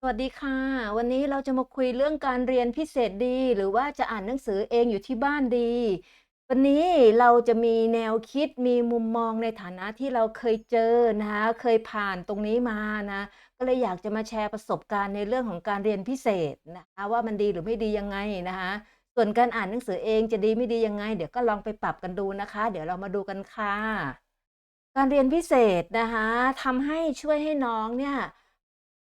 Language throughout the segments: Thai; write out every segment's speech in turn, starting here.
สวัสดีค่ะ วันนี้เราจะมาคุยเรื่องการเรียนพิเศษดี หรือว่าจะอ่านหนังสือเองอยู่ที่บ้านดี วันนี้เราจะมีแนวคิดมีมุมมองในฐานะที่เราเคยเจอนะคะเคยผ่านตรงนี้มานะก็เลยอยากจะมาแชร์ประสบการณ์ในเรื่องของการเรียนพิเศษนะคะว่ามันดีหรือไม่ดียังไงนะคะส่วนการอ่านหนังสือเองจะดีไม่ดียังไง เดี๋ยวก็ลองไปปรับกันดูนะคะ เดี๋ยวเรามาดูกันค่ะ การเรียนพิเศษนะคะทำให้ช่วยให้น้องเนี่ย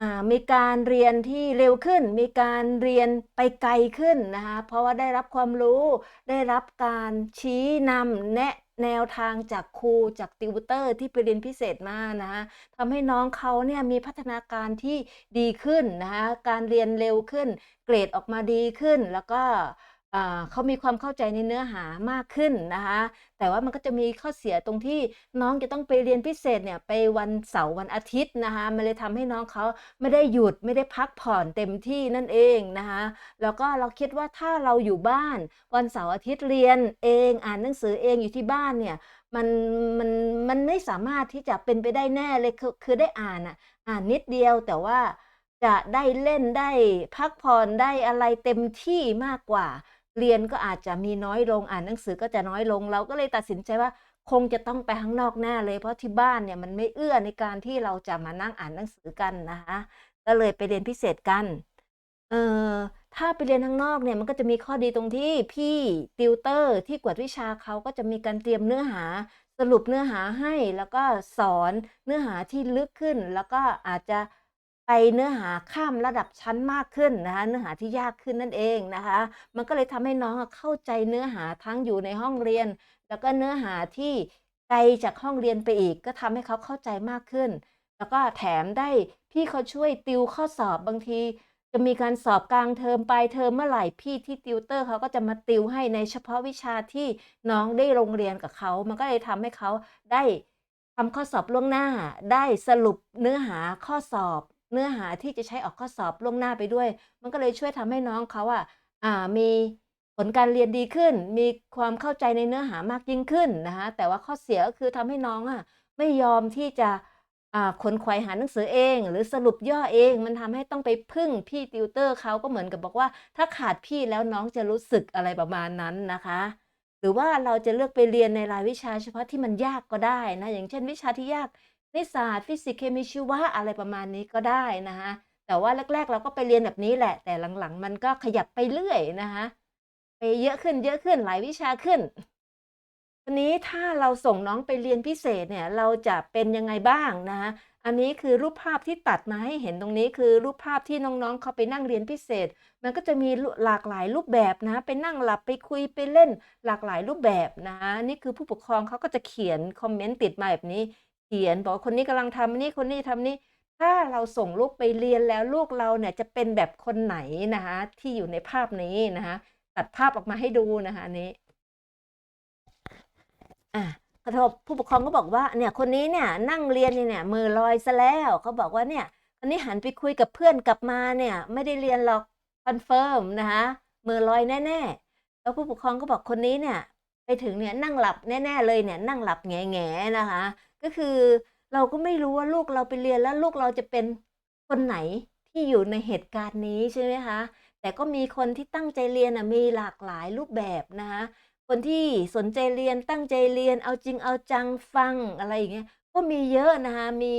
อ่ามีการเรียนที่เร็วขึ้น มีการเรียนไปไกลขึ้นนะคะ เพราะว่าได้รับความรู้ ได้รับการชี้นำแนะแนวทางจากครูจากติวเตอร์ที่ไปเรียนพิเศษมานะคะทำให้น้องเขาเนี่ยมีพัฒนาการที่ดีขึ้นนะคะ การเรียนเร็วขึ้น เกรดออกมาดีขึ้นแล้วก็ เขามีความเข้าใจในเนื้อหามากขึ้นนะคะ แต่ว่ามันก็จะมีข้อเสียตรงที่น้องจะต้องไปเรียนพิเศษเนี่ยไปวันเสาร์วันอาทิตย์นะคะมันเลยทำให้น้องเขาไม่ได้หยุดไม่ได้พักผ่อนเต็มที่นั่นเองนะคะแล้วก็เราคิดว่าถ้าเราอยู่บ้าน วันเสาร์อาทิตย์เรียนเองอ่านหนังสือเองอยู่ที่บ้านเนี่ยมันมันมันไม่สามารถที่จะเป็นไปได้แน่เลยคือคือได้อ่านอะอ่านนิดเดียวแต่ว่าจะได้เล่นได้พักผ่อนได้อะไรเต็มที่มากกว่า เรียนก็อาจจะมีน้อยลงอ่านหนังสือก็จะน้อยลง เราก็เลยตัดสินใจว่าคงจะต้องไปข้างนอกแน่เลย เพราะที่บ้านเนี่ยมันไม่เอื้อในการที่เราจะมานั่งอ่านหนังสือกันนะคะก็เลยไปเรียนพิเศษกันเอ่อถ้าไปเรียนข้างนอกเนี่ยมันก็จะมีข้อดีตรงที่พี่ติวเตอร์ที่กวดวิชาเขาก็จะมีการเตรียมเนื้อหาสรุปเนื้อหาให้แล้วก็สอนเนื้อหาที่ลึกขึ้น แล้วก็อาจจะ ไปเนื้อหาข้ามระดับชั้นมากขึ้นนะคะเนื้อหาที่ยากขึ้นนั่นเองนะคะ มันก็เลยทำให้น้องเข้าใจเนื้อหาทั้งอยู่ในห้องเรียน แล้วก็เนื้อหาที่ไกลจากห้องเรียนไปอีก ก็ทำให้เขาเข้าใจมากขึ้น แล้วก็แถมได้พี่เขาช่วยติวข้อสอบบางที จะมีการสอบกลางเทอมปลายเทอมเมื่อไหร่พี่ที่ติวเตอร์เขาก็จะมาติวให้ในเฉพาะวิชาที่น้องได้โรงเรียนกับเขา มันก็เลยทำให้เขาได้ทำข้อสอบล่วงหน้าได้สรุปเนื้อหาข้อสอบ เนื้อหาที่จะใช้ออกข้อสอบล่วงหน้าไปด้วย มันก็เลยช่วยทำให้น้องเขาอะอ่ามีผลการเรียนดีขึ้น มีความเข้าใจในเนื้อหามากยิ่งขึ้นนะคะแต่ว่าข้อเสียก็คือทำให้น้องอะไม่ยอมที่จะอ่าขนขวายหาหนังสือเอง หรือสรุปย่อเองมันทำให้ต้องไปพึ่งพี่ติวเตอร์เขาก็เหมือนกับบอกว่า ถ้าขาดพี่แล้วน้องจะรู้สึกอะไรประมาณนั้นนะคะ หรือว่าเราจะเลือกไปเรียนในรายวิชาเฉพาะที่มันยากก็ได้นะอย่างเช่น วิชาที่ยาก นิสาสตร์ฟิสิกส์เคมีชีวะอะไรประมาณนี้ก็ได้นะคะแต่ว่าแรก ๆ เราก็ไปเรียนแบบนี้แหละ แต่หลังๆ มันก็ขยับไปเรื่อยนะคะไปเยอะขึ้นเยอะขึ้นหลายวิชาขึ้นวันนี้ถ้าเราส่งน้องไปเรียนพิเศษเนี่ยเราจะเป็นยังไงบ้างนะคะอันนี้คือรูปภาพที่ตัดมาให้เห็นตรงนี้คือรูปภาพที่น้องๆเขาไปนั่งเรียนพิเศษ มันก็จะมีหลากหลายรูปแบบนะไปนั่งหลับไปคุยไปเล่นหลากหลายรูปแบบนะนี่คือผู้ปกครองเขาก็จะเขียนคอมเมนต์ติดมาแบบนี้ เขียนบอกคนนี้กำลังทำนี่คนนี้ทำนี่ถ้าเราส่งลูกไปเรียนแล้วลูกเราเนี่ยจะเป็นแบบคนไหนนะคะที่อยู่ในภาพนี้นะคะตัดภาพออกมาให้ดูนะคะนนี้อะกระทบผู้ปกครองก็บอกว่าเนี่ยคนนี้เนี่ยนั่งเรียนเนี่ยมือลอยซะแล้วเขาบอกว่าเนี่ยคนนี้หันไปคุยกับเพื่อนกลับมาเนี่ย ไม่ได้เรียนหรอกคอนเฟิร์มนะคะมือลอยแน่ๆแล้วผู้ปกครองก็บอกคนนี้เนี่ย ไปถึงเนี่ยนั่งหลับแน่ ๆ เลยเนี่ยนั่งหลับแง่ๆนะคะ ก็คือเราก็ไม่รู้ว่าลูกเราไปเรียนแล้วลูกเราจะเป็นคนไหนที่อยู่ในเหตุการณ์นี้ใช่ไหมคะ แต่ก็มีคนที่ตั้งใจเรียนอะมีหลากหลายรูปแบบนะคะคนที่สนใจเรียนตั้งใจเรียนเอาจริงเอาจังฟังอะไรอย่างเงี้ยก็มีเยอะนะคะมี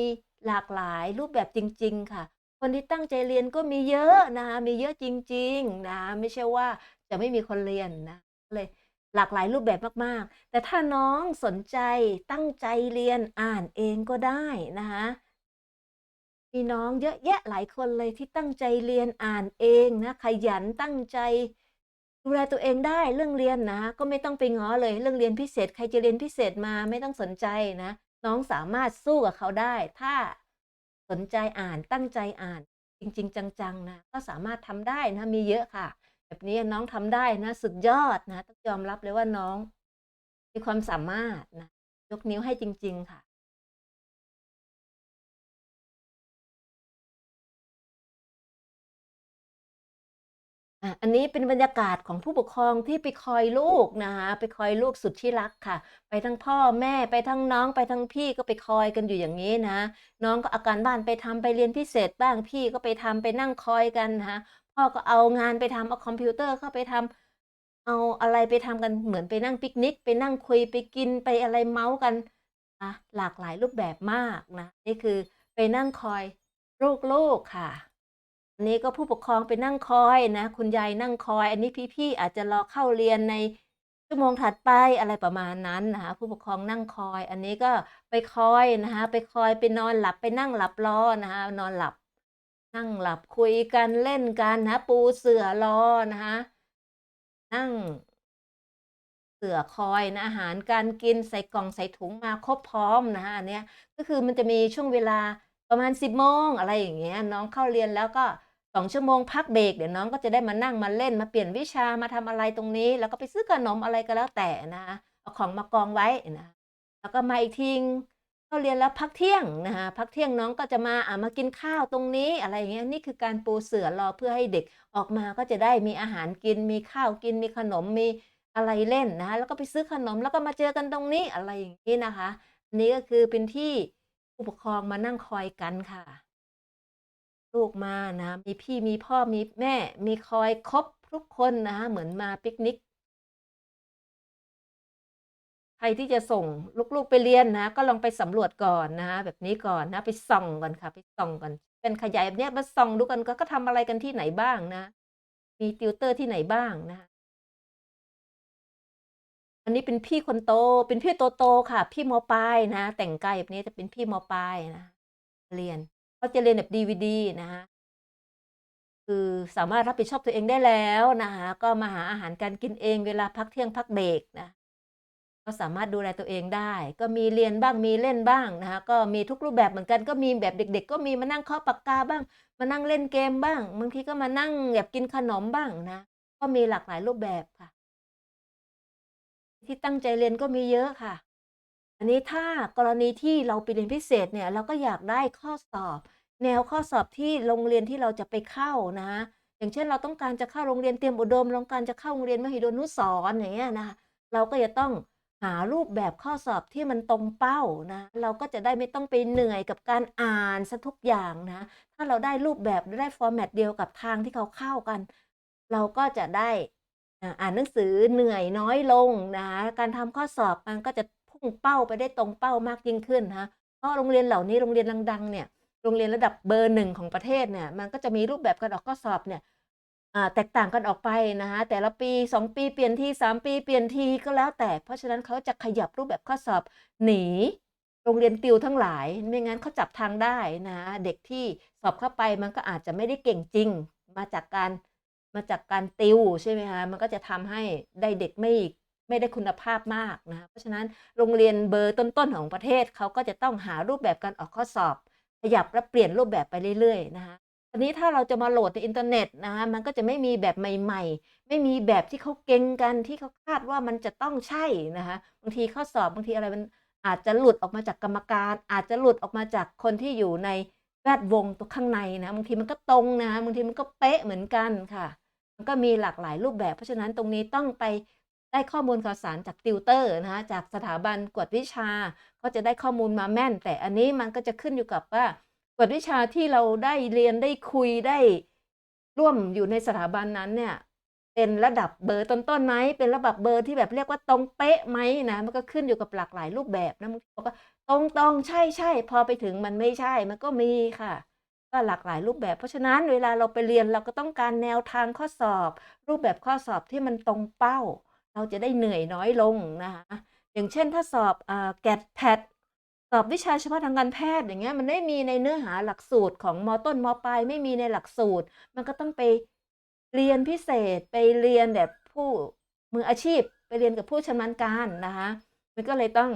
หลากหลายรูปแบบจริง ๆ ค่ะ คนที่ตั้งใจเรียนก็มีเยอะนะคะมีเยอะจริง ๆ นะ ไม่ใช่ว่าจะไม่มีคนเรียนนะเลย หลากหลายรูปแบบมากๆ แต่ถ้าน้องสนใจตั้งใจเรียนอ่านเองก็ได้นะคะมีน้องเยอะแยะหลายคนเลยที่ตั้งใจเรียนอ่านเองนะขยันตั้งใจดูแลตัวเองได้เรื่องเรียนนะ ก็ไม่ต้องไปง้อเลย เรื่องเรียนพิเศษใครจะเรียนพิเศษมาไม่ต้องสนใจนะ น้องสามารถสู้กับเขาได้ ถ้าสนใจอ่านตั้งใจอ่าน จริง ๆ จังๆนะก็สามารถทำได้นะมีเยอะค่ะ แบบนี้น้องทำได้นะสุดยอดนะต้องยอมรับเลยว่าน้อง มีความสามารถนะยกนิ้วให้จริง ๆ ค่ะอันนี้เป็นบรรยากาศของผู้ปกครองที่ไปคอยลูกนะคะไปคอยลูกสุดที่รักค่ะ ไปทั้งพ่อแม่ไปทั้งน้องไปทั้งพี่ก็ไปคอยกันอยู่อย่างงี้นะ น้องก็อาการบ้านไปทำไปเรียนพิเศษบ้างพี่ก็ไปทำไปนั่งคอยกันนะคะ พ่อก็เอางานไปทำเอาคอมพิวเตอร์เข้าไปทำเอาอะไรไปทำกันเหมือนไปนั่งปิกนิก ไปนั่งคุยไปกินไปอะไรเมาท์กันนะหลากหลายรูปแบบมากนะนี่คือไปนั่งคอยลูกๆค่ะอันนี้ก็ผู้ปกครองไปนั่งคอยนะ คุณยายนั่งคอย อันนี้พี่ๆอาจจะรอเข้าเรียนในชั่วโมงถัดไปอะไรประมาณนั้นนะคะผู้ปกครองนั่งคอย อันนี้ก็ไปคอยนะคะไปคอยไปนอนหลับไปนั่งหลับรอนะคะนอนหลับ นั่งหลับคุยกันเล่นกันนะปูเสือรอนะคะนั่ง เสือคอยนะอาหารการกินใส่กล่องใส่ถุงมาครบพร้อมนะคะอันเนี้ยก็คือมันจะมีช่วงเวลาประมาณ10โมงอะไรอย่างเงี้ยน้องเข้าเรียนแล้วก็2ชั่วโมงพักเบรกเดี๋ยวน้องก็จะได้มานั่งมาเล่นมาเปลี่ยนวิชามาทำอะไรตรงนี้ แล้วก็ไปซื้อขนมอะไรก็แล้วแต่นะคะเอาของมากองไว้นะแล้วก็มาอีกที เข้าเรียนแล้วพักเที่ยงนะคะพักเที่ยงน้องก็จะมาอ่ามากินข้าวตรงนี้อะไรอย่างเงี้ยนี่คือการปูเสือรอเพื่อให้เด็กออกมาก็จะได้มีอาหารกิน มีข้าวกินมีขนมมีอะไรเล่นนะคะแล้วก็ไปซื้อขนมแล้วก็มาเจอกันตรงนี้อะไรอย่างงี้นะคะอันนี้ก็คือเป็นที่ผู้ปกครองมานั่งคอยกันค่ะ ลูกมานะมีพี่มีพ่อมีแม่ มีคอยครบทุกคนนะคะเหมือนมาปิกนิก ใครที่จะส่งลูกๆไปเรียนนะ ก็ลองไปสำรวจก่อนนะคะแบบนี้ก่อนนะไปส่องก่อนค่ะ ไปส่องก่อนเป็นขยายแบบนี้มาส่องดูกันก็ก็ทำอะไรกันที่ไหนบ้างนะ มีติวเตอร์ที่ไหนบ้างนะอันนี้เป็นพี่คนโต เป็นพี่โตๆค่ะ พี่ม.ปลายนะ แต่งกายแบบนี้จะเป็นพี่ม.ปลายนะเรียนเขาจะเรียนแบบ DVD นะคะคือสามารถรับผิดชอบตัวเองได้แล้วนะคะก็มาหาอาหารการกินเองเวลาพักเที่ยงพักเบรกนะ ก็สามารถดูแลตัวเองได้ ก็มีเรียนบ้างมีเล่นบ้างนะคะก็มีทุกรูปแบบเหมือนกันก็มีแบบเด็ก ๆ ก็มีมานั่งเคาะปากกาบ้าง มานั่งเล่นเกมบ้างบางทีก็มานั่งแบบกินขนมบ้างนะ ก็มีหลากหลายรูปแบบค่ะ ที่ตั้งใจเรียนก็มีเยอะค่ะ อันนี้ถ้ากรณีที่เราไปเรียนพิเศษเนี่ยเราก็อยากได้ข้อสอบ แนวข้อสอบที่โรงเรียนที่เราจะไปเข้านะ อย่างเช่นเราต้องการจะเข้าโรงเรียนเตรียมอุดมต้องการจะเข้าโรงเรียนมหิดลนุสรอย่างเงี้ยนะคะเราก็จะต้อง หารูปแบบข้อสอบที่มันตรงเป้านะ เราก็จะได้ไม่ต้องไปเหนื่อยกับการอ่านเสียทุกอย่างนะ ถ้าเราได้รูปแบบได้ format เดียวกับทางที่เขาเข้ากัน เราก็จะได้อ่านหนังสือเหนื่อยน้อยลงนะ การทำข้อสอบมันก็จะพุ่งเป้าไปได้ตรงเป้ามากยิ่งขึ้นนะเพราะโรงเรียนเหล่านี้โรงเรียนดังๆเนี่ยโรงเรียนระดับเบอร์1ของประเทศเนี่ยมันก็จะมีรูปแบบการออกข้อสอบเนี่ย แตกต่างกันออกไปนะคะแต่ละปี 2 ปีเปลี่ยนที3 ปีเปลี่ยนทีก็แล้วแต่ เพราะฉะนั้นเขาจะขยับรูปแบบข้อสอบหนีโรงเรียนติวทั้งหลาย ไม่งั้นเขาจับทางได้นะะเด็กที่สอบเข้าไปมันก็อาจจะไม่ได้เก่งจริง มาจากการมาจากการติวใช่ไหมคะมันก็จะทำให้ได้เด็กไม่ไม่ได้คุณภาพมากนะะเพราะฉะนั้นโรงเรียนเบอร์ต้นๆของประเทศเขาก็จะต้องหารูปแบบการออกข้อสอบ ขยับและเปลี่ยนรูปแบบไปเรื่อยๆนะคะ ทีนี้ถ้าเราจะมาโหลดในอินเทอร์เน็ตนะคะมันก็จะไม่มีแบบใหม่ ๆ ไม่มีแบบที่เขาเก็งกันที่เขาคาดว่ามันจะต้องใช่นะคะบางทีข้อสอบบางทีอะไรมันอาจจะหลุดออกมาจากกรรมการ อาจจะหลุดออกมาจากคนที่อยู่ในแวดวงตรงข้างในนะบางทีมันก็ตรงนะคะบางทีมันก็เป๊ะเหมือนกันค่ะ มันก็มีหลากหลายรูปแบบ เพราะฉะนั้นตรงนี้ต้องไปได้ข้อมูลข่าวสารจากติวเตอร์นะคะจากสถาบันกวดวิชา ก็จะได้ข้อมูลมาแม่น แต่อันนี้มันก็จะขึ้นอยู่กับว่า กวดวิชาที่เราได้เรียนได้คุยได้ร่วมอยู่ในสถาบันนั้นเนี่ย เป็นระดับเบอร์ต้นๆไหมเป็นระดับเบอร์ที่แบบเรียกว่าตรงเป๊ะไหมนะมันก็ขึ้นอยู่กับหลากหลายรูปแบบนะบางทีบอกว่าตรงๆใช่พอไปถึงมันไม่ใช่มันก็มีค่ะ ก็หลากหลายรูปแบบ เพราะฉะนั้นเวลาเราไปเรียนเราก็ต้องการแนวทางข้อสอบ รูปแบบข้อสอบที่มันตรงเป้า เราจะได้เหนื่อยน้อยลงนะคะอย่างเช่นถ้าสอบอ่า GAT-PAT สอบวิชาเฉพาะทางการแพทย์อย่างเงี้ยมันไม่มีในเนื้อหาหลักสูตรของม.ต้นม.ปลายไม่มีในหลักสูตร มันก็ต้องไปเรียนพิเศษไปเรียนแบบผู้มืออาชีพ ไปเรียนกับผู้ชำนาญการนะคะ มันก็เลยต้อง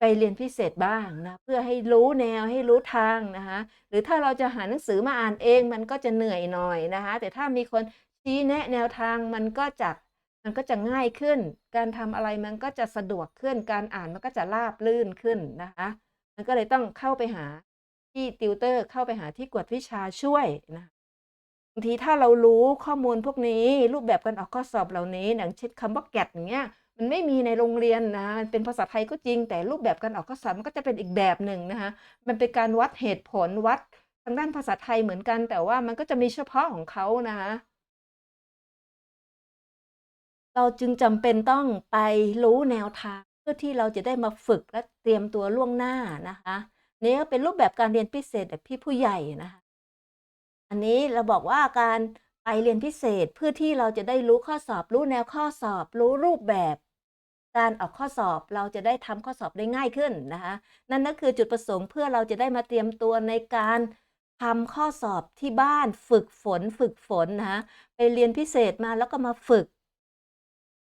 ไปเรียนพิเศษบ้างนะเพื่อให้รู้แนวให้รู้ทางนะคะหรือถ้าเราจะหาหนังสือมาอ่านเองมันก็จะเหนื่อยหน่อยนะคะ แต่ถ้ามีคนชี้แนะแนวทางมันก็จะมันก็จะง่ายขึ้น การทำอะไรมันก็จะสะดวกขึ้น การอ่านมันก็จะราบรื่นขึ้นนะคะ มันก็เลยต้องเข้าไปหาที่ติวเตอร์เข้าไปหาที่กวดวิชาช่วยนะบางทีถ้าเรารู้ข้อมูลพวกนี้รูปแบบการออกข้อสอบเหล่านี้อย่างเช่นคำว่า GAT อย่างเงี้ยมันไม่มีในโรงเรียนนะมันเป็นภาษาไทยก็จริง แต่รูปแบบการออกข้อสอบมันก็จะเป็นอีกแบบหนึ่งนะคะมันเป็นการวัดเหตุผลวัดทางด้านภาษาไทยเหมือนกัน แต่ว่ามันก็จะมีเฉพาะของเขานะคะเราจึงจำเป็นต้องไปรู้แนวทาง พื่อที่เราจะได้มาฝึกและเตรียมตัวล่วงหน้านะคะนี่ก็เป็นรูปแบบการเรียนพิเศษแบบพี่ผู้ใหญ่นะคะอันนี้เราบอกว่าการไปเรียนพิเศษเพื่อที่เราจะได้รู้ข้อสอบ รู้แนวข้อสอบ รู้รูปแบบ การออกข้อสอบเราจะได้ทำข้อสอบได้ง่ายขึ้นนะคะ นั่นก็คือจุดประสงค์เพื่อเราจะได้มาเตรียมตัวในการทำข้อสอบที่บ้านฝึกฝน ฝึกฝนนะคะไปเรียนพิเศษมาแล้วก็มาฝึก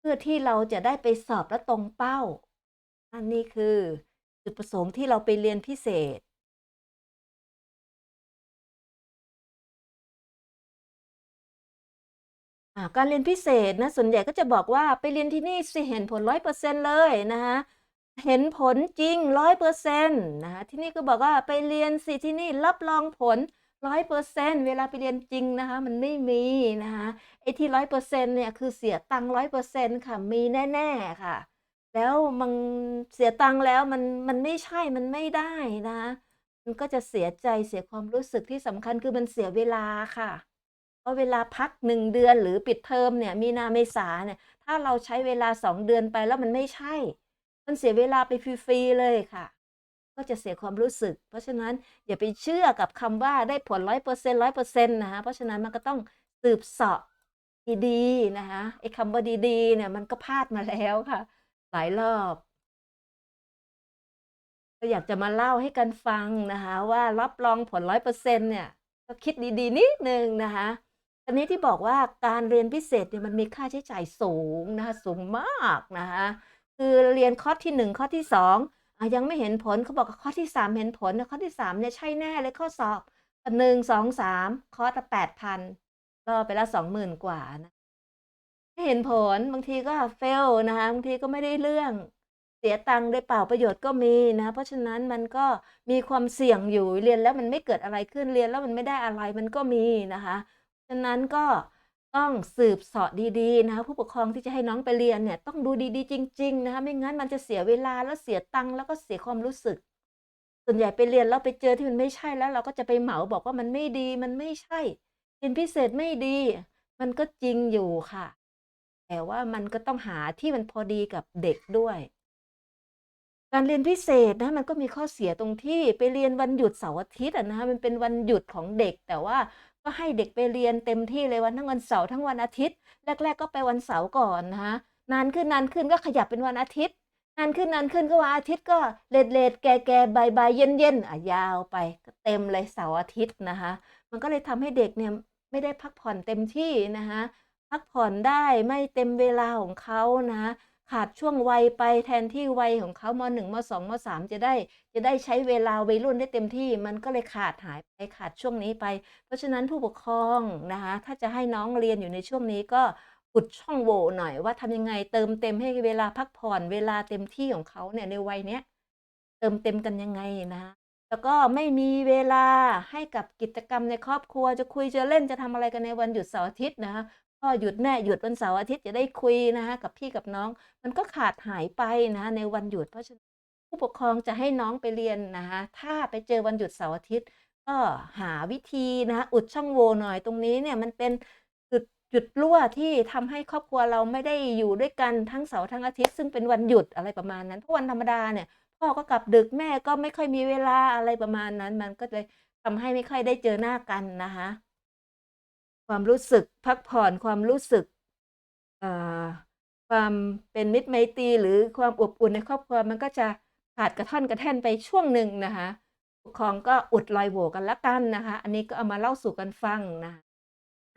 พื่อที่เราจะได้ไปสอบแล้วตรงเป้า อันนี้คือ จุดประสงค์ที่เราไปเรียนพิเศษ การเรียนพิเศษนะส่วนใหญ่ก็จะบอกว่า"ไปเรียนที่นี่สิเห็นผล100%เปอร์เซ็นเลย"นะคะเห็นผลจริง100%นะคะที่นี่ก็บอกว่า"ไปเรียนสิที่นี่รับรองผล 100%เปอร์เซนเวลาไปเรียนจริงนะคะ มันไม่มีนะคะไอ้ที่100%เปอร์เซนเนี่ยคือเสียตังค์100%ค่ะมีแน่ๆค่ะ แล้วมันเสียตังค์แล้วมันมันไม่ใช่มันไม่ได้นะมันก็จะเสียใจเสียความรู้สึกที่สำคัญคือมันเสียเวลาค่ะ เพราะเวลาพัก1เดือนหรือปิดเทอมเนี่ย มีนาเมษาเนี่ย ถ้าเราใช้เวลา2เดือนไปแล้วมันไม่ใช่ มันเสียเวลาไปฟรีๆเลยค่ะ ก็จะเสียความรู้สึก เพราะฉะนั้นอย่าไปเชื่อกับคำว่าได้ผล100% 100%นร้อยเปอร์เซ็นนะคะเพราะฉะนั้นมันก็ต้องสืบเสาะดีๆนะคะไอ้คำว่าดีๆเนี่ยมันก็พลาดมาแล้วค่ะ หลายรอบก็อยากจะมาเล่าให้กันฟังนะคะว่ารับรองผล100%เปอร์เซ็นเนี่ยก็คิดดีๆ นิดนึงนะคะอันนี้ที่บอกว่าการเรียนพิเศษเนี่ยมันมีค่าใช้จ่ายสูงนะคะสูงมากนะคะคือเรียนคอร์สที่ 1คอร์สที่2อ่า ยังไม่เห็นผลเขาบอกว่าคอที่3เห็นผลคอที่3เนี่ยใช่แน่เลยข้อสอบ1 2 3คอร์สละ8,000ก็ไปแล้ว20,000กว่านะไม่เห็นผลบางทีก็ fail นะคะบางทีก็ไม่ได้เรื่องเสียตังค์โดยเปล่าประโยชน์ก็มีนะ เพราะฉะนั้นมันก็มีความเสี่ยงอยู่เรียนแล้วมันไม่เกิดอะไรขึ้นเรียนแล้วมันไม่ได้อะไรมันก็มีนะคะฉะนั้นก็ ต้องสืบเสาะดีๆนะคะผู้ปกครองที่จะให้น้องไปเรียนเนี่ยต้องดูดีๆ จริง ๆ นะคะไม่งั้นมันจะเสียเวลาแล้วเสียตังค์แล้วก็เสียความรู้สึก ส่วนใหญ่ไปเรียนแล้วไปเจอที่มันไม่ใช่แล้ว เราก็จะไปเหมาบอกว่ามันไม่ดีมันไม่ใช่เรียนพิเศษไม่ดี มันก็จริงอยู่ค่ะ แต่ว่ามันก็ต้องหาที่มันพอดีกับเด็กด้วย การเรียนพิเศษนะมันก็มีข้อเสียตรงที่ไปเรียนวันหยุดเสาร์อาทิตย์อะนะคะมันเป็นวันหยุดของเด็กแต่ว่า ก็ให้เด็กไปเรียนเต็มที่เลยวันทั้งวันเสาร์ทั้งวันอาทิตย์ แรก ๆ ก็ไปวันเสาร์ก่อนนะคะนานขึ้นๆก็ขยับเป็นวันอาทิตย์ นานขึ้นๆก็วันอาทิตย์ก็เลตๆแก่ๆบ่ายๆเย็นๆอ่ายาวไปก็เต็มเลยเสาร์อาทิตย์นะคะ มันก็เลยทำให้เด็กเนี่ยไม่ได้พักผ่อนเต็มที่นะคะพักผ่อนได้ไม่เต็มเวลาของเขานะ ขาดช่วงวัยไปแทนที่วัยของเขาม.1ม.2ม.3จะได้ จะได้ใช้เวลาวัยรุ่นได้เต็มที่ มันก็เลยขาดหายไปขาดช่วงนี้ไป เพราะฉะนั้นผู้ปกครองนะคะถ้าจะให้น้องเรียนอยู่ในช่วงนี้ก็อุดช่องโหว่หน่อยว่าทำยังไงเติมเต็มให้เวลาพักผ่อนเวลาเต็มที่ของเขาเนี่ยในวัยเนี้ยเติมเต็มกันยังไงนะคะแล้วก็ไม่มีเวลาให้กับกิจกรรมในครอบครัวจะคุยจะเล่นจะทำอะไรกันในวันหยุดเสาร์อาทิตย์นะคะ พ่อหยุดแม่หยุดวันเสาร์อาทิตย์จะได้คุยนะคะกับพี่กับน้อง มันก็ขาดหายไปนะคะในวันหยุดเพราะฉะนั้นผู้ปกครองจะให้น้องไปเรียนนะคะถ้าไปเจอวันหยุดเสาร์อาทิตย์ ก็หาวิธีนะคะอุดช่องโหว่หน่อยตรงนี้เนี่ยมันเป็นจุดจุดรั่วที่ทำให้ครอบครัวเราไม่ได้อยู่ด้วยกันทั้งเสาร์ทั้งอาทิตย์ ซึ่งเป็นวันหยุดอะไรประมาณนั้นเพราะวันธรรมดาเนี่ยพ่อก็กลับดึกแม่ก็ไม่ค่อยมีเวลาอะไรประมาณนั้น มันก็เลยทำให้ไม่ค่อยได้เจอหน้ากันนะคะ ความรู้สึกพักผ่อนความรู้สึกความเป็นมิตรไมตรีหรือความอบอุ่นในครอบครัวมันก็จะขาดกระท่อนกระแท่นไปช่วงหนึ่งนะคะผู้ปกครองก็อุดรอยโหวกันล้วกันนะคะ อันนี้ก็เอามาเล่าสู่กันฟังนะ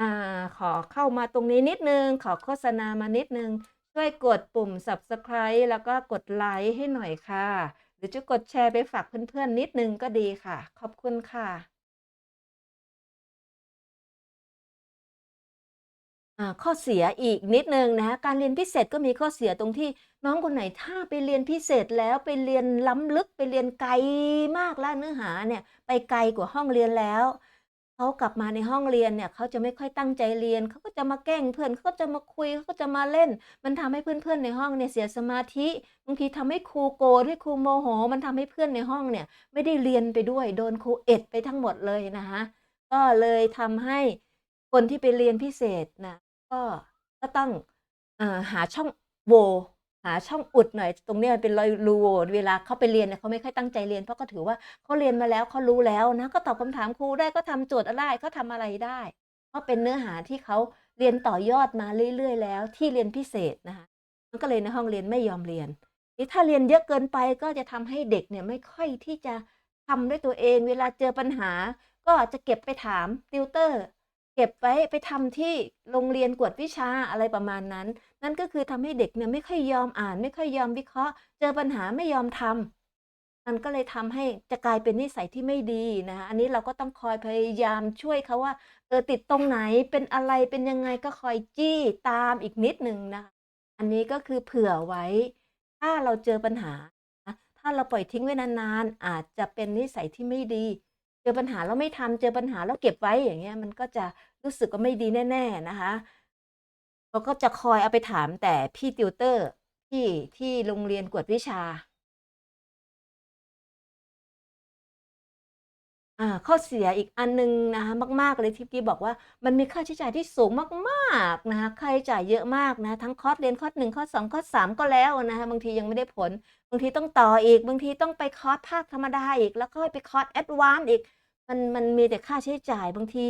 อ่าขอเข้ามาตรงนี้นิดนึง ขอโฆษณามานิดนึง ช่วยกดปุ่ม Subscribe แล้วก็กดไลก์ให้หน่อยค่ะ หรือจะกดแชร์ไปฝากเพื่อนๆนิดนึงก็ดีค่ะ ขอบคุณค่ะ ข้อเสียอีกนิดหนึ่งนะคะการเรียนพิเศษก็มีข้อเสียตรงที่น้องคนไหนถ้าไปเรียนพิเศษแล้วไปเรียนล้ำลึกไปเรียนไกลมากแล้วเนื้อหาเนี่ยไปไกลกว่าห้องเรียนแล้วเขากลับมาในห้องเรียนเนี่ยเขาจะไม่ค่อยตั้งใจเรียนเขาก็จะมาแกล้งเพื่อนเขาก็จะมาคุยเขาก็จะมาเล่น มันทำให้เพื่อนๆในห้องเนี่ยเสียสมาธิบางทีทำให้ครูโกรธให้ครูโมโห มันทำให้เพื่อนในห้องเนี่ยไม่ได้เรียนไปด้วยโดนครูเอ็ดไปทั้งหมดเลยนะคะก็เลยทำให้คนที่ไปเรียนพิเศษนะ ก็ก็ต้องอหาช่องโหว่หาช่องอุดหน่อยตรงนี้มันเป็นรอยรูโหว่เวลาเขาไปเรียนเนี่ยเขาไม่ค่อยตั้งใจเรียน เพราะก็ถือว่าเขาเรียนมาแล้วเขารู้แล้วนะก็ตอบคำถามครูได้ก็ทำโจทย์อะได้ก็ทำอะไรได้เพราะเป็นเนื้อหาที่เขาเรียนต่อยอดมาเรื่อยๆแล้ว ที่เรียนพิเศษนะคะมันก็เลยในห้องเรียนไม่ยอมเรียนนี่ถ้าเรียนเยอะเกินไปก็จะทำให้เด็กเนี่ยไม่ค่อยที่จะทำด้วยตัวเอง เวลาเจอปัญหา ก็จะเก็บไปถามติวเตอร์ ก็บไว้ไปทำที่โรงเรียนกวดวิชาอะไรประมาณนั้น นั่นก็คือทำให้เด็กเนี่ยไม่ค่อยยอมอ่าน ไม่ค่อยยอมวิเคราะห์ เจอปัญหาไม่ยอมทำมันก็เลยทำให้จะกลายเป็นนิสัยที่ไม่ดีนะคะอันนี้เราก็ต้องคอยพยายามช่วยเขาว่าเออติดตรงไหนเป็นอะไรเป็นยังไงก็คอยจี้ตามอีกนิดหนึ่งนะคะอันนี้ก็คือเผื่อไว้ ถ้าเราเจอปัญหา ถ้าเราปล่อยทิ้งไว้นานๆอาจจะเป็นนิสัยที่ไม่ดี เจอปัญหาแล้วไม่ทำเจอปัญหาแล้วเก็บไว้อย่างเงี้ย มันก็จะรู้สึกว่าไม่ดีแน่ ๆนะคะเราก็จะคอยเอาไปถามแต่พี่ติวเตอร์ที่ที่โรงเรียนกวดวิชา อ่า ข้อเสียอีกอันหนึ่งนะคะมาก ๆ เลยที่กี้บอกว่ามันมีค่าใช้จ่ายที่สูงมากๆนะคะค่าใช้จ่ายเยอะมากนะ ทั้งคอร์สเรียนคอร์ส1คอร์ส2คอร์ส3ก็แล้วนะคะบางทียังไม่ได้ผล บางทีต้องต่ออีกบางทีต้องไปคอร์สภาคธรรมดาอีก แล้วก็ไปคอร์ส Advance อีก มันมันมีแต่ค่าใช้จ่ายบางที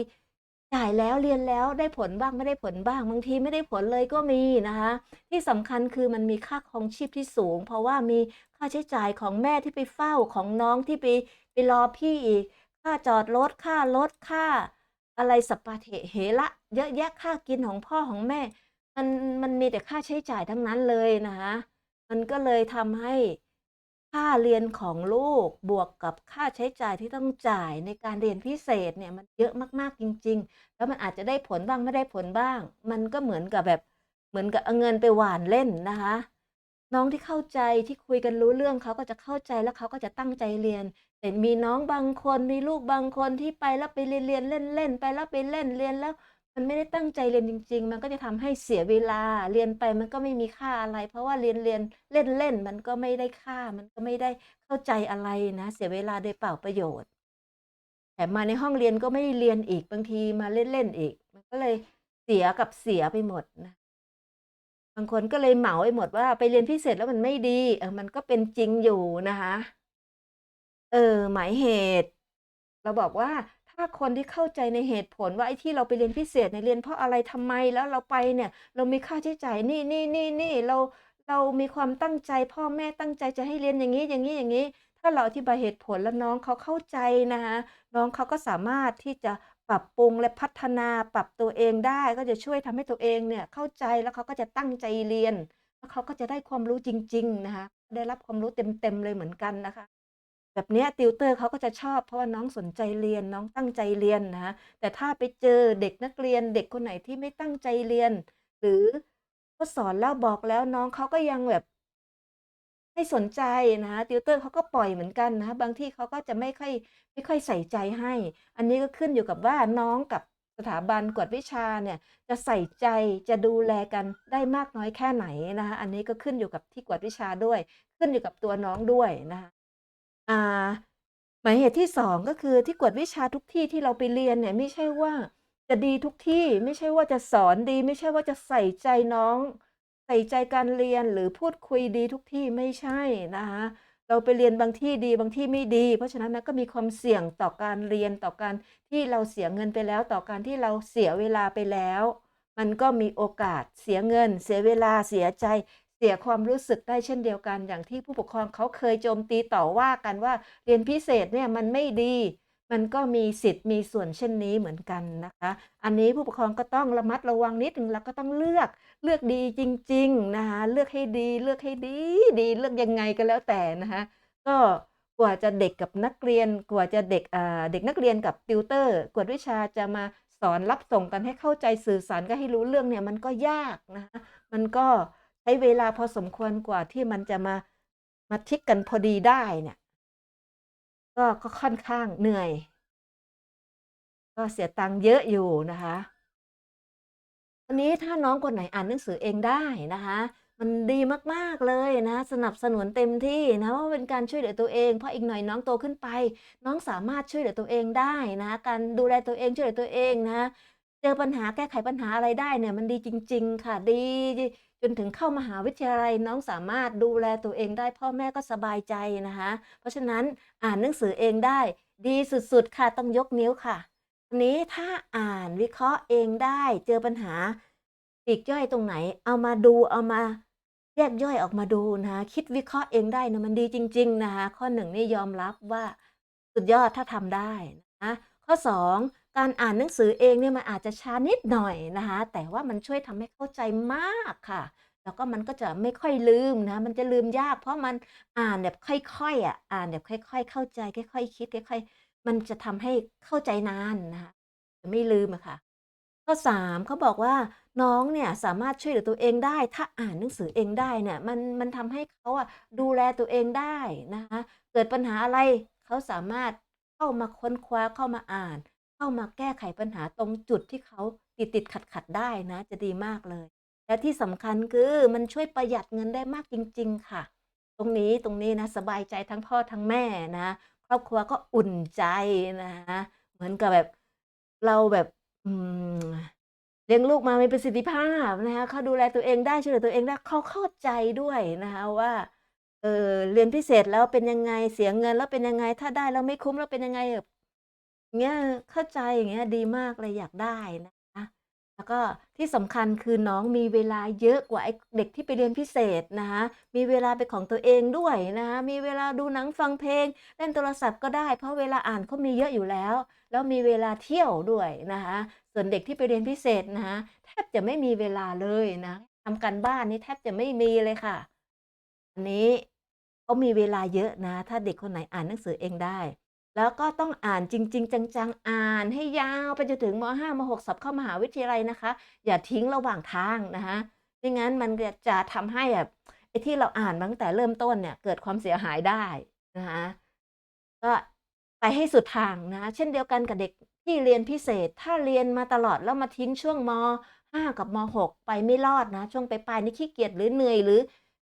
จ่ายแล้วเรียนแล้วได้ผลบ้างไม่ได้ผลบ้าง บางทีไม่ได้ผลเลยก็มีนะคะ ที่สำคัญคือมันมีค่าครองชีพที่สูง เพราะว่ามีค่าใช้จ่ายของแม่ที่ไปเฝ้าของน้องที่ไปไปรอพี่อีก ค่าจอดรถค่ารถค่า อะไรสัปปะเหเหระเยอะแยะค่ากินของพ่อของแม่ มันมันมีแต่ค่าใช้จ่ายทั้งนั้นเลยนะคะ มันก็เลยทำให้ค่าเรียนของลูกบวกกับค่าใช้จ่ายที่ต้องจ่ายในการเรียนพิเศษเนี่ยมันเยอะมากๆจริง ๆ แล้วมันอาจจะได้ผลบ้างไม่ได้ผลบ้าง มันก็เหมือนกับแบบเหมือนกับเอาเงินไปหวานเล่นนะคะ น้องที่เข้าใจที่คุยกันรู้เรื่องเขาก็จะเข้าใจแล้วเขาก็จะตั้งใจเรียน แต่มีน้องบางคนมีลูกบางคนที่ไปแล้วไปเรียนๆเล่นๆไปแล้วไปเล่นเรียนแล้ว มันไม่ได้ตั้งใจเรียนจริง ๆ มันก็จะทำให้เสียเวลาเรียนไปมันก็ไม่มีค่าอะไร เพราะว่าเรียนๆเล่นๆมันก็ไม่ได้ค่า มันก็ไม่ได้เข้าใจอะไรนะ เสียเวลาโดยเปล่าประโยชน์ แถมมาในห้องเรียนก็ไม่ได้เรียนอีกบางทีมาเล่นๆอีก มันก็เลยเสียกับเสียไปหมดนะบางคนก็เลยเหมาไปหมดว่าไปเรียนพิเศษแล้วมันไม่ดี เออมันก็เป็นจริงอยู่นะคะ เออหมายเหตุ เราบอกว่า ถ้าคนที่เข้าใจในเหตุผลว่าไอ้ที่เราไปเรียนพิเศษเนี่ยเรียนเพราะอะไรทำไมแล้วเราไปเนี่ย เรามีค่าใช้จ่ายนี่ๆๆๆเราเรามีความตั้งใจ พ่อแม่ตั้งใจจะให้เรียนอย่างนี้อย่างนี้อย่างงี้ ถ้าเราอธิบายเหตุผลแล้วน้องเขาเข้าใจนะคะน้องเขาก็สามารถที่จะปรับปรุงและพัฒนาปรับตัวเองได้ ก็จะช่วยทำให้ตัวเองเนี่ยเข้าใจแล้วเขาก็จะตั้งใจเรียนแล้วเขาก็จะได้ความรู้จริง ๆ นะคะได้รับความรู้เต็มๆเลยเหมือนกันนะคะ แบบนี้ติวเตอร์เขาก็จะชอบเพราะว่าน้องสนใจเรียนน้องตั้งใจเรียนนะแต่ถ้าไปเจอเด็กนักเรียนเด็กคนไหนที่ไม่ตั้งใจเรียน หรือก็สอนแล้วบอกแล้วน้องเขาก็ยังแบบไม่สนใจนะติวเตอร์เขาก็ปล่อยเหมือนกันนะคะบางที่เขาก็จะไม่ค่อยไม่ค่อยใส่ใจให้ อันนี้ก็ขึ้นอยู่กับว่าน้องกับสถาบันกวดวิชาเนี่ยจะใส่ใจจะดูแลกันได้มากน้อยแค่ไหนนะคะอันนี้ก็ขึ้นอยู่กับที่กวดวิชาด้วย ขึ้นอยู่กับตัวน้องด้วยนะคะ อ่า หมายเหตุที่2ก็คือที่กวดวิชาทุกที่ที่เราไปเรียนเนี่ยไม่ใช่ว่าจะดีทุกที่ไม่ใช่ว่าจะสอนดี ไม่ใช่ว่าจะใส่ใจน้อง ใส่ใจการเรียนหรือพูดคุยดีทุกที่ไม่ใช่นะคะเราไปเรียนบางที่ดีบางที่ไม่ดี เพราะฉะนั้นมันก็มีความเสี่ยงต่อการเรียนต่อการที่เราเสียเงินไปแล้ว ต่อการที่เราเสียเวลาไปแล้ว มันก็มีโอกาสเสียเงิน เสียเวลาเสียใจ เสียความรู้สึกได้เช่นเดียวกัน อย่างที่ผู้ปกครองเขาเคยโจมตีต่อว่ากันว่าเรียนพิเศษเนี่ยมันไม่ดี มันก็มีสิทธิ์มีส่วนเช่นนี้เหมือนกันนะคะ อันนี้ผู้ปกครองก็ต้องระมัดระวังนิดหนึ่งแล้วก็ต้องเลือกเลือกดีจริง ๆนะคะเลือกให้ดีเลือกให้ดีดีเลือกยังไงก็แล้วแต่นะคะก็กว่าจะเด็กกับนักเรียนกว่าจะเด็กเด็กนักเรียนกับติวเตอร์ กวดวิชาจะมาสอนรับส่งกันให้เข้าใจสื่อสารกันให้รู้เรื่องเนี่ยมันก็ยากนะคะมันก็ ใช้เวลาพอสมควรกว่าที่มันจะมามาทิกกันพอดีได้เนี่ย ก็ก็ค่อนข้างเหนื่อย ก็ก็เสียตังค์เยอะอยู่นะคะวันนี้ถ้าน้องคนไหนอ่านหนังสือเองได้นะคะ มันดีมากๆเลยนะ สนับสนุนเต็มที่นะว่าเป็นการช่วยเหลือตัวเองเพราะอีกหน่อยน้องโตขึ้นไป น้องสามารถช่วยเหลือตัวเองได้นะ การดูแลตัวเองช่วยเหลือตัวเองนะ เจอปัญหาแก้ไขปัญหาอะไรได้เนี่ย มันดีจริง ๆ ค่ะดี จนถึงเข้ามหาวิทยาลัยน้องสามารถดูแลตัวเองได้พ่อแม่ก็สบายใจนะคะ เพราะฉะนั้นอ่านหนังสือเองได้ดีสุดๆค่ะต้องยกนิ้วค่ะอันนี้ถ้าอ่านวิเคราะห์เองได้เจอปัญหาปีกย่อยตรงไหน เอามาดูเอามาแยกย่อยออกมาดูนะคะคิดวิเคราะห์เองได้นี่ยมันดีจริง ๆ นะคะข้อ1นี่ยอมรับว่าสุดยอดถ้าทำได้นะะข้อ2 การอ่านหนังสือเองเนี่ยมันอาจจะช้านิดหน่อยนะคะ แต่ว่ามันช่วยทำให้เข้าใจมากค่ะ แล้วก็มันก็จะไม่ค่อยลืมนะ มันจะลืมยาก เพราะมันอ่านแบบค่อยๆอะ อ่านแบบค่อย ๆ เข้าใจ ค่อยๆคิดค่อยๆมันจะทำให้เข้าใจนานนะคะจะไม่ลืมอะค่ะ ข้อ3เขาบอกว่าน้องเนี่ยสามารถช่วยเหลือตัวเองได้ ถ้าอ่านหนังสือเองได้เนี่ยมันมันทำให้เขาอะดูแลตัวเองได้นะคะ เกิดปัญหาอะไรเขาสามารถเข้ามาค้นคว้าเข้ามาอ่าน เข้ามาแก้ไขปัญหาตรงจุดที่เขาติดๆขัดๆได้นะ จะดีมากเลย และที่สำคัญคือมันช่วยประหยัดเงินได้มากจริง ๆ ค่ะ ตรงนี้ตรงนี้นะสบายใจทั้งพ่อทั้งแม่นะ ครอบครัวก็อุ่นใจนะคะเหมือนกับแบบเราแบบอืมเลี้ยงลูกมามีประสิทธิภาพนะคะเขาดูแลตัวเองได้ช่วยเหลือตัวเองได้เขาเข้าใจด้วยนะคะว่าเออเรียนพิเศษแล้วเป็นยังไงเสียเงินแล้วเป็นยังไงถ้าได้แล้วไม่คุ้มแล้วเป็นยังไง อย่างเงี้ยเข้าใจอย่างเงี้ยดีมากเลยอยากได้นะคะ แล้วก็ที่สำคัญคือน้องมีเวลาเยอะกว่าไอ้เด็กที่ไปเรียนพิเศษนะคะ มีเวลาเป็นของตัวเองด้วยนะคะ มีเวลาดูหนังฟังเพลง เล่นโทรศัพท์ก็ได้ เพราะเวลาอ่านเขามีเยอะอยู่แล้ว แล้วมีเวลาเที่ยวด้วยนะคะ ส่วนเด็กที่ไปเรียนพิเศษนะคะแทบจะไม่มีเวลาเลยนะทำการบ้านนี่แทบจะไม่มีเลยค่ะ อันนี้เขามีเวลาเยอะนะ ถ้าเด็กคนไหนอ่านหนังสือเองได้ แล้วก็ต้องอ่านจริง ๆ จัง ๆ อ่านให้ยาวไปจนถึงม.5 ม.6 สอบเข้ามหาวิทยาลัยนะคะ อย่าทิ้งระหว่างทางนะคะไม่งั้นมันจะจะทำให้แบบไอ้ที่เราอ่านตั้งแต่เริ่มต้นเนี่ย เกิดความเสียหายได้นะคะก็ไปให้สุดทางนะะเช่นเดียวกันกับเด็กที่เรียนพิเศษ ถ้าเรียนมาตลอดแล้วมาทิ้งช่วงม.5 กับม.6 ไปไม่รอดนะ ช่วงไปลายนี่ขี้เกียจหรือเหนื่อยหรือ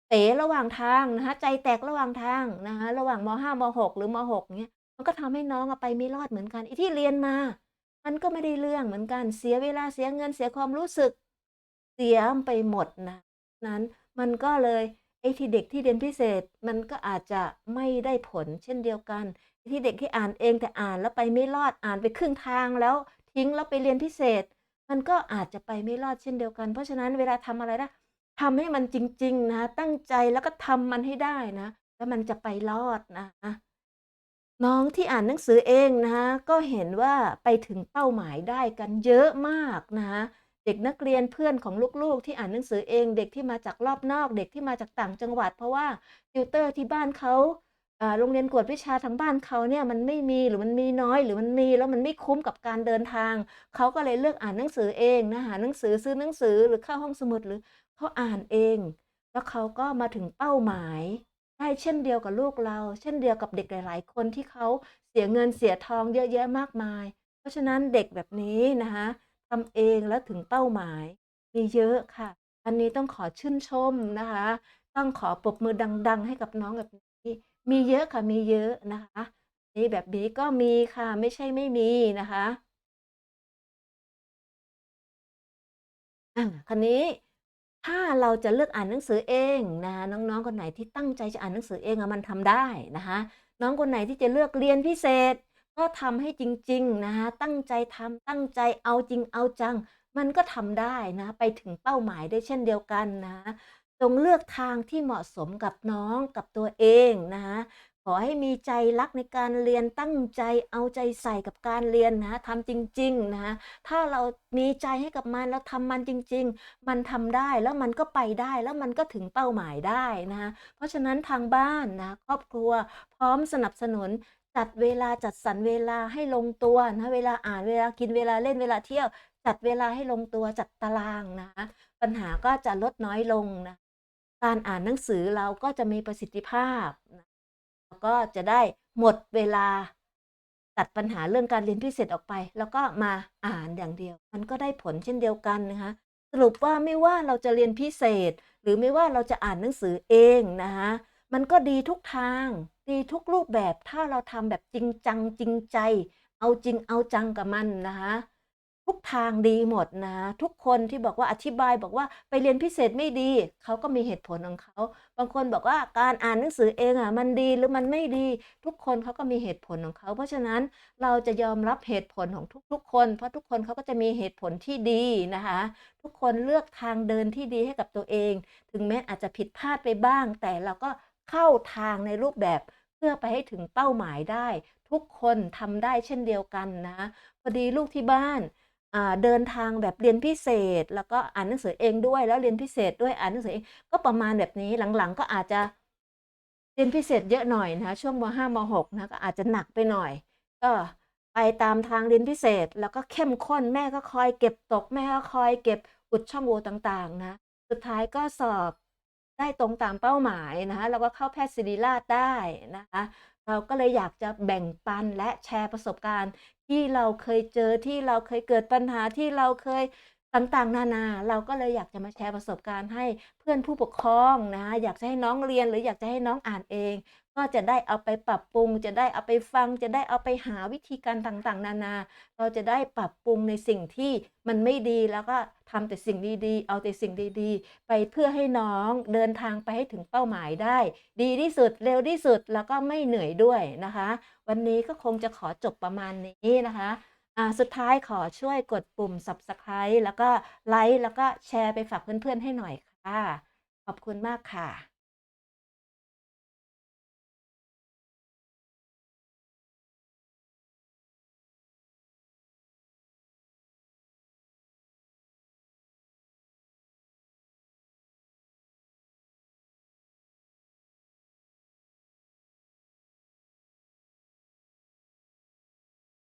เป๋ระหว่างทางนะคะใจแตกระหว่างทางนะคะระหว่างม.5 ม.6 หรือม.6เงี้ย มันก็ทำให้น้องอไปไม่รอดเหมือนกันไอ้ที่เรียนมา มันก็ไม่ได้เรื่องเหมือนกันเสียเวลาเสียเงินเสียความรู้สึก เสียไปหมดนะนั้นมันก็เลยไอ้ที่เด็กที่เรียนพิเศษมันก็อาจจะไม่ได้ผลเช่นเดียวกันที่เด็กที่อ่านเองแต่อ่านแล้วไปไม่รอดอ่านไปครึ่งทางแล้วทิ้งแล้วไปเรียนพิเศษ มันก็อาจจะไปไม่รอดเช่นเดียวกัน เพราะฉะนั้นเวลาทำอะไรนะทำให้มันจริง ๆ นะ ตั้งใจแล้วก็ทำมันให้ได้นะ แล้วมันจะไปรอดนะ น้องที่อ่านหนังสือเองนะคะก็เห็นว่าไปถึงเป้าหมายได้กันเยอะมากนะคะเด็กนักเรียนเพื่อนของลูกๆ ที่อ่านหนังสือเอง เด็กที่มาจากรอบนอก เด็กที่มาจากต่างจังหวัด เพราะว่าติวเตอร์ที่บ้านเขาอ่าโรงเรียนกวดวิชาทางบ้านเขาเนี่ยมันไม่มีหรือมันมีน้อยหรือมันมีแล้วมันไม่คุ้มกับการเดินทาง เขาก็เลยเลือกอ่านหนังสือเองนะหาหนังสือซื้อหนังสือหรือเข้าห้องสมุดหรือเขาอ่านเอง แล้วเขาก็มาถึงเป้าหมาย ได้เช่นเดียวกับลูกเรา เช่นเดียวกับเด็กหลาย ๆ คนที่เขาเสียเงินเสียทองเยอะแยะมากมาย เพราะฉะนั้นเด็กแบบนี้นะคะทำเองแล้วถึงเป้าหมาย มีเยอะค่ะ อันนี้ต้องขอชื่นชมนะคะ ต้องขอปรบมือดัง ๆ ให้กับน้องแบบนี้ มีเยอะค่ะมีเยอะนะคะนี่แบบนี้ก็มีค่ะไม่ใช่ไม่มีนะคะอาคราวนี้ ถ้าเราจะเลือกอ่านหนังสือเองนะคะน้องๆคนไหนที่ตั้งใจจะอ่านหนังสือเองอะมันทำได้นะคะน้องคนไหนที่จะเลือกเรียนพิเศษ ก็ทำให้จริงๆนะคะตั้งใจทำตั้งใจเอาจริงเอาจัง มันก็ทำได้นะไปถึงเป้าหมายได้เช่นเดียวกันนะคะจงเลือกทางที่เหมาะสมกับน้องกับตัวเองนะคะ อให้มีใจรักในการเรียนตั้งใจเอาใจใส่กับการเรียนนะทำจริงๆนะคะถ้าเรามีใจให้กับมันแล้วทำมันจริง ๆ มันทำได้แล้วมันก็ไปได้แล้วมันก็ถึงเป้าหมายได้นะคะเพราะฉะนั้นทางบ้านนะครอบครัวพร้อมสนับสนุนจัดเวลาจัดสรรเวลาให้ลงตัวนะเวลาอ่านเวลากินเวลาเล่นเวลาเที่ยว จัดเวลาให้ลงตัวจัดตารางนะคะปัญหาก็จะลดน้อยลงนะการอ่านหนังสือเราก็จะมีประสิทธิภาพนะ ก็จะได้หมดเวลาตัดปัญหาเรื่องการเรียนพิเศษออกไป แล้วก็มาอ่านอย่างเดียว มันก็ได้ผลเช่นเดียวกันนะคะสรุปว่าไม่ว่าเราจะเรียนพิเศษ หรือไม่ว่าเราจะอ่านหนังสือเองนะคะมันก็ดีทุกทาง ดีทุกรูปแบบถ้าเราทำแบบจริงจังจริงใจ เอาจริงเอาจังกับมันนะคะ ทุกทางดีหมดนะ ทุกคนที่บอกว่าอธิบายบอกว่าไปเรียนพิเศษไม่ดี เขาก็มีเหตุผลของเขา บางคนบอกว่าการอ่านหนังสือเองอะมันดีหรือมันไม่ดี ทุกคนเขาก็มีเหตุผลของเขา เพราะฉะนั้นเราจะยอมรับเหตุผลของทุกๆ คน เพราะทุกคนเขาก็จะมีเหตุผลที่ดีนะคะ ทุกคนเลือกทางเดินที่ดีให้กับตัวเอง ถึงแม้อาจจะผิดพลาดไปบ้าง แต่เราก็เข้าทางในรูปแบบเพื่อไปให้ถึงเป้าหมายได้ ทุกคนทำได้เช่นเดียวกันนะพอดีลูกที่บ้าน เดินทางแบบเรียนพิเศษ แล้วก็อ่านหนังสือเองด้วยแล้วเรียนพิเศษด้วยอ่านหนังสือเองก็ประมาณแบบนี้หลังๆ ก็อาจจะเรียนพิเศษเยอะหน่อยนะคะช่วงม .5 ม .6 นะก็อาจจะหนักไปหน่อย ก็ไปตามทางเรียนพิเศษ แล้วก็เข้มข้นแม่ก็คอยเก็บตก แม่ก็คอยเก็บอุดช่องโหว่ต่างๆนะสุดท้ายก็สอบได้ตรงตามเป้าหมายนะคะแล้วก็เข้าแพทย์ศิริราชได้นะคะ เราก็เลยอยากจะแบ่งปันและแชร์ประสบการณ์ ที่เราเคยเจอที่เราเคยเกิดปัญหาที่เราเคย ต่างๆ นานาเราก็เลยอยากจะมาแชร์ประสบการณ์ให้เพื่อนผู้ปกครองนะอยากจะให้น้องเรียนหรืออยากจะให้น้องอ่านเอง ก็จะได้เอาไปปรับปรุง จะได้เอาไปฟัง จะได้เอาไปหาวิธีการต่างๆ นานา เราจะได้ปรับปรุงในสิ่งที่มันไม่ดีแล้วก็ทำแต่สิ่งดีๆ เอาแต่สิ่งดีๆ ไปเพื่อให้น้องเดินทางไปให้ถึงเป้าหมายได้ ดีที่สุดเร็วที่สุดแล้วก็ไม่เหนื่อยด้วยนะคะ วันนี้ก็คงจะขอจบประมาณนี้นะคะ อ่าสุดท้ายขอช่วยกดปุ่ม Subscribe แล้วก็ไลค์แล้วก็แชร์ไปฝากเพื่อนๆให้หน่อยค่ะ ขอบคุณมากค่ะ